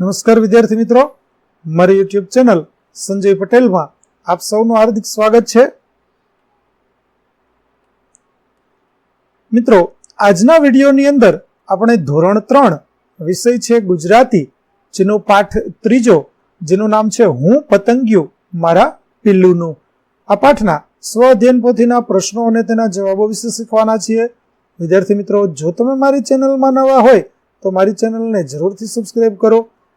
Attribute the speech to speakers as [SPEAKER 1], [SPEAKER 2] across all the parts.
[SPEAKER 1] નમસ્કાર વિદ્યાર્થી મિત્રો. મારી યુટ્યુબ ચેનલ સંજય પટેલમાં આપ સૌનું હાર્દિક સ્વાગત છે. મિત્રો, આજના વિડીયોની અંદર આપણે ધોરણ ત્રણ વિષય છે ગુજરાતી, જેનો પાઠ ત્રીજો, જેનું નામ છે હું પતંગિયું, મારા પિલ્લુનું. આ પાઠના સ્વ અધ્યયન પોથીના પ્રશ્નો અને તેના જવાબો વિશે શીખવાના છીએ. વિદ્યાર્થી મિત્રો, જો તમે મારી ચેનલમાં નવા હોય તો મારી ચેનલને જરૂરથી સબસ્ક્રાઇબ કરો.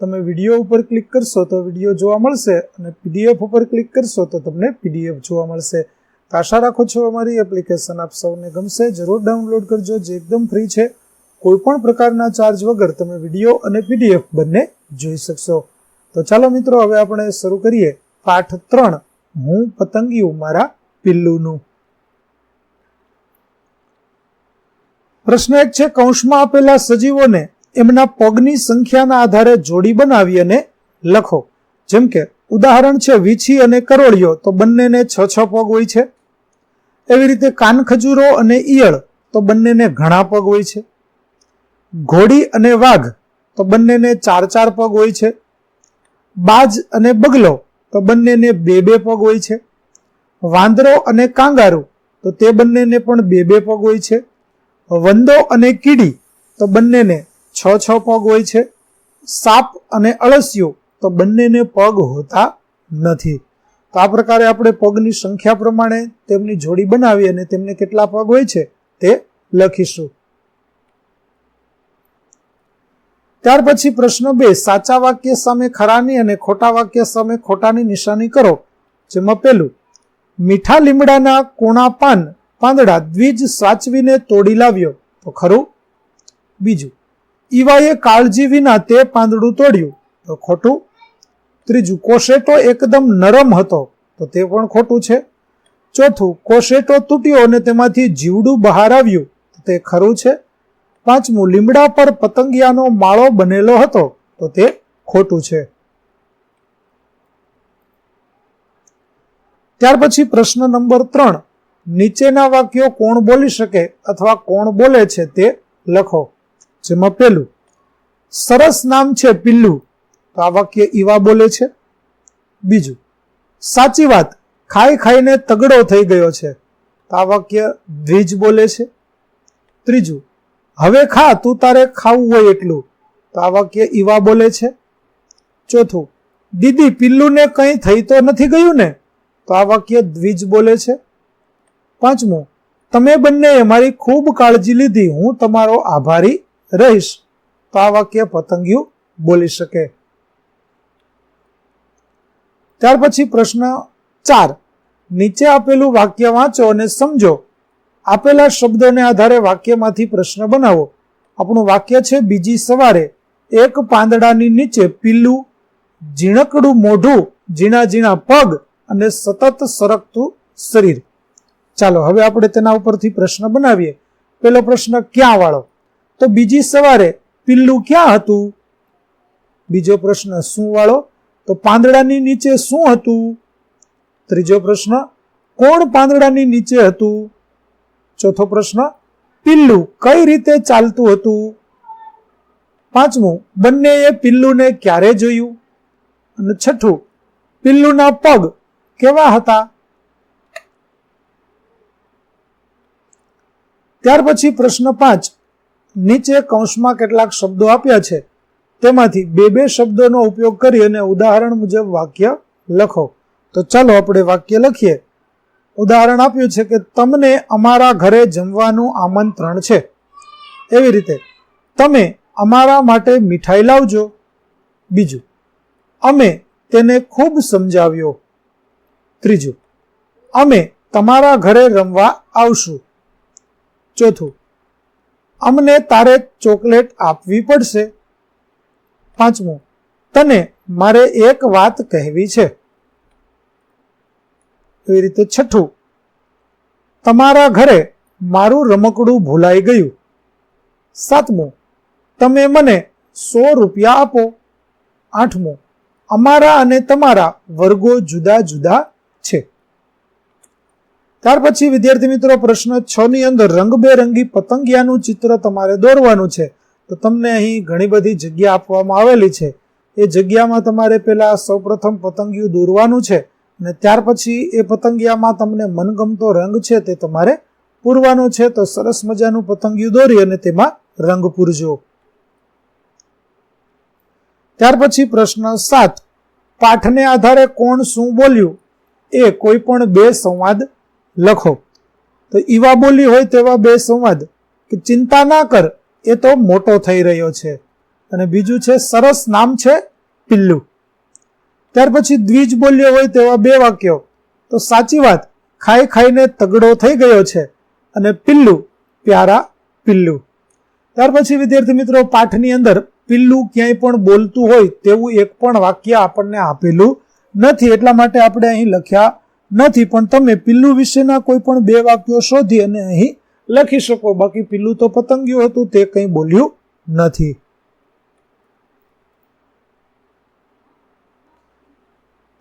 [SPEAKER 1] તમે વીડિયો ઉપર ક્લિક કરશો તો વીડિયો જોવા મળશે અને પીડીએફ ઉપર ક્લિક કરશો તો તમને પીડીએફ જોવા મળશે. તો આશા રાખો છો અમારી એપ્લિકેશન આપ સૌને ગમશે. જરૂર ડાઉનલોડ કરજો, જે એકદમ ફ્રી છે. કોઈ પણ પ્રકારના ચાર્જ વગર તમે વીડિયો અને પીડીએફ બંને જોઈ શકશો. તો ચાલો મિત્રો, હવે આપણે શરૂ કરીએ. પાઠ ત્રણ, હું પતંગિયું, મારા પિલ્લુનું. પ્રશ્ન એક છે, કૌંસમાં આપેલા સજીવોને એમના પગની સંખ્યાના આધારે જોડી બનાવી અને લખો. જેમ કે, ઉદાહરણ છે વીછી અને કરોળિયો, તો બંનેને છ છ પગ હોય છે. એવી રીતે કાનખજૂરો અને ઈયળ, તો બંનેને ઘણા પગ હોય છે. ઘોડી અને વાઘ, તો બંનેને ચાર ચાર પગ હોય છે. બાજ અને બગલો, તો બંનેને બે બે પગ હોય છે. વાંદરો અને કાંગારું, તો તે બંનેને પણ બે બે પગ હોય છે. વંદો અને કીડી, તો બંનેને છ છ પગ હોય છે. સાપ અને અળસિયું તો બંનેને પગ હોતા નથી. તો આ પ્રકારે આપણે પગની સંખ્યા પ્રમાણે તેમની જોડી બનાવી અને તેમને કેટલા પગ હોય છે તે લખીશું. ત્યાર પછી પ્રશ્ન બે, સાચા વાક્ય સામે ખરાની અને ખોટા વાક્ય સામે ખોટાની નિશાની કરો. જેમાં પેલું મીઠા લીમડાના કોણા પાન પાંદડા દ્વિજ સાચવીને તોડી લાવ્યો. તો ખરું? બીજું ઈવાએ કાળજી વિના તે પાંદડું તોડ્યું. તો ખોટું? ત્રીજું, કોશેટો એકદમ નરમ હતો. તો તે પણ ખોટું છે. ચોથું, કોશેટો તૂટ્યો અને તેમાંથી જીવડું બહાર આવ્યું. તો તે ખરું છે. પાંચમું, લીમડા પર પતંગિયાનો માળો બનેલો હતો. તો તે ખોટું છે. ત્યાર પછી પ્રશ્ન નંબર ત્રણ, નીચેના વાક્યો કોણ બોલી શકે અથવા કોણ બોલે છે તે લખો. જેમાં પેલું, સરસ નામ છે પિલ્લુ. તો આ વાક્ય ઈવા બોલે છે. બીજું, સાચી વાત, ખાઈ ખાઈને તગડો થઈ ગયો છે. તો આ વાક્ય દ્વિજ બોલે છે. ત્રીજું, હવે ખા, તું તારે ખાવું હોય એટલું. તો આ વાક્ય ઈવા બોલે છે. ચોથું, દીદી, પિલ્લુને કંઈ થઈ તો નથી ગયું ને? તો આ વાક્ય દ્વિજ બોલે છે. પાંચમું, તમે બંનેએ મારી ખૂબ કાળજી લીધી, હું તમારો આભારી રહીશ, તો આ વાક્ય પતંગિયું બોલી શકે. ત્યાર પછી પ્રશ્ન ચાર. નીચે આપેલું વાક્ય વાંચો અને સમજો. આપેલા શબ્દને આધારે વાક્યમાંથી પ્રશ્ન બનાવો. આપણું વાક્ય છે, બીજી સવારે. એક પાંદડાની નીચે પીલું, ઝીણકડું મોઢું, ઝીણા ઝીણા પગ અને સતત સરકતું શરીર. ચાલો, હવે આપણે તેના ઉપરથી પ્રશ્ન બનાવીએ. પેલો પ્રશ્ન ક્યાં વાળો? તો બીજી સવારે પિલ્લું ક્યાં હતું? બીજો પ્રશ્ન શું વાળો? તો પાંદડાની નીચે શું હતું? ત્રીજો પ્રશ્ન, કોણ પાંદડાની નીચે હતું? ચોથો પ્રશ્ન, પિલ્લું કઈ રીતે ચાલતું હતું? પાંચમું, બંનેએ પિલ્લુને ક્યારે જોયું? અને છઠ્ઠું, પિલ્લુના પગ કેવા હતા? ત્યાર પછી પ્રશ્ન પાંચ નીચે કૌંસમાં કેટલાક શબ્દો આપ્યા છે. તેમાંથી બે બે શબ્દોનો ઉપયોગ કરી અને ઉદાહરણ મુજબ વાક્ય લખો. તો ચાલો આપણે વાક્ય લખીએ. ઉદાહરણ આપ્યું છે કે તમને અમારા ઘરે જમવાનું આમંત્રણ છે. એવી રીતે, તમે અમારા માટે મીઠાઈ લાવજો. બીજું, અમે તેને ખૂબ સમજાવ્યો. ત્રીજું, અમે તમારા ઘરે રમવા આવશું. ચોથું અમને તારે ચોકલેટ આપવી પડશે. પાંચમું, તને મારે એક વાત કહેવી છે. એવી રીતે છઠ્ઠું, તમારા ઘરે મારું રમકડું ભૂલાઈ ગયું. સાતમું, તમે મને સો રૂપિયા આપો. આઠમું, અમારા અને તમારા વર્ગો જુદા જુદા છે. ત્યાર પછી વિદ્યાર્થી મિત્રો પ્રશ્ન છ ની અંદર રંગબેરંગી પતંગિયાનું ચિત્ર તમારે દોરવાનું છે. તો તમને અહીં ઘણી બધી જગ્યા આપવામાં આવેલી છે. એ જગ્યામાં તમારે પેલા સૌપ્રથમ પતંગિયું દોરવાનું છે અને ત્યાર પછી એ પતંગિયામાં તમને મનગમતો રંગ છે તે તમારે પૂરવાનો છે. તો સરસ મજાનું પતંગિયું દોરી અને તેમાં રંગ પૂરજો. ત્યાર પછી પ્રશ્ન સાત. પાઠને આધારે કોણ શું બોલ્યું? એ કોઈ પણ બે સંવાદ લખો. તો ઈવા બોલી હોય તેવા બે સંવાદ કે ચિંતા ના કર, એ તો મોટો થઈ રહ્યો છે. અને બીજું છે, સરસ નામ છે પિલ્લુ. ત્યાર પછી દ્વિજ બોલ્યો હોય તેવા બે વાક્યો. તો સાચી વાત, ખાઈ ખાઈને તગડો થઈ ગયો છે. અને પિલ્લુ, પ્યારા પિલ્લુ. ત્યાર પછી વિદ્યાર્થી મિત્રો, પાઠની અંદર પિલ્લુ ક્યાંય પણ બોલતું હોય તેવું એક પણ વાક્ય આપણને આપેલું નથી. એટલા માટે આપણે અહીં લખ્યા નથી, પણ તમે પિલ્લુ વિશેના કોઈ પણ બે વાક્યો શોધી અને અહીં લખી શકો. બાકી પિલ્લુ તો પતંગિયું હતું, તે કંઈ બોલ્યું નથી.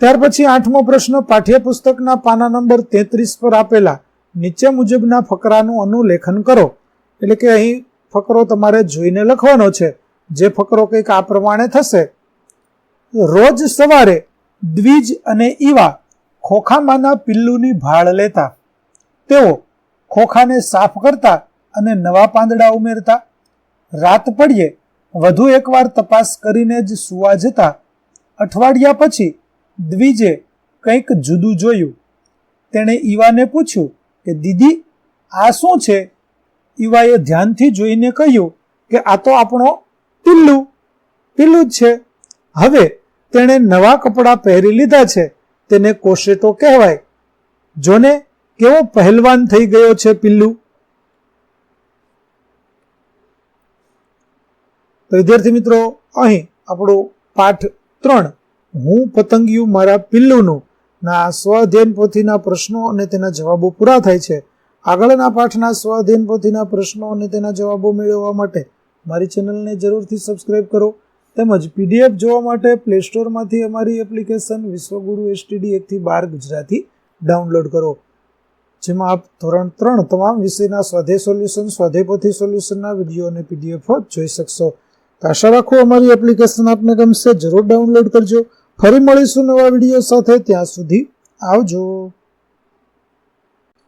[SPEAKER 1] ત્યાર પછી આઠમો પ્રશ્ન, પાઠ્યપુસ્તકના પાના નંબર તેત્રીસ પર આપેલા. નીચે મુજબના ફકરાનું અનુલેખન કરો. એટલે કે અહીં ફકરો તમારે જોઈને લખવાનો છે. જે ફકરો કંઈક આ પ્રમાણે થશે. રોજ સવારે દ્વિજ અને ઈવા ખોખામાંના પિલ્લુની ભાળ લેતા, તેઓ ખોખાને સાફ કરતા અને નવા પાંદડા ઉમેરતા, રાત પડીએ વધુ એકવાર તપાસ કરીને જ સુવા જતા, અઠવાડિયા પછી દ્વિજે કંઈક જુદું જોયું. તેણે ઈવાને પૂછ્યું કે, દીદી, આ શું છે? ઈવાએ ધ્યાનથી જોઈને કહ્યું કે, આ તો આપણો પિલ્લુ, પિલ્લું જ છે. હવે તેણે નવા કપડાં પહેરી લીધા છે. તેને કોશેટો કહેવાય. જોને કેવો પહેલવાન થઈ ગયો છે પિલ્લુ? વિદ્યાર્થી મિત્રો, અહીં આપણો પાઠ ત્રણ. હું પતંગિયું મારા પિલ્લુનું. ના સ્વઅધ્યયન પોથીના પ્રશ્નો અને તેના જવાબો પૂરા થાય છે. આગળના પાઠના સ્વઅધ્યયન પોથીના પ્રશ્નો અને તેના જવાબો મેળવવા માટે મારી ચેનલને જરૂરથી સબસ્ક્રાઈબ કરો. તેમજ પીડીએફ જોવા માટે પ્લે સ્ટોરમાંથી અમારી એપ્લિકેશન વિશ્વગુરુ એસટીડી એકથી બાર ગુજરાતી ડાઉનલોડ કરો. જેમાં આપ ધોરણ ત્રણ તમામ વિષયના સ્વાધ્યાય સોલ્યુશન સ્વાધેપોથી સોલ્યુશનના વીડિયો અને પીડીએફ જોઈ શકશો. આશા રાખું અમારી એપ્લિકેશન આપને ગમશે. જરૂર ડાઉનલોડ કરજો. ફરી મળીશું નવા વીડિયો સાથે. ત્યાં સુધી આવજો.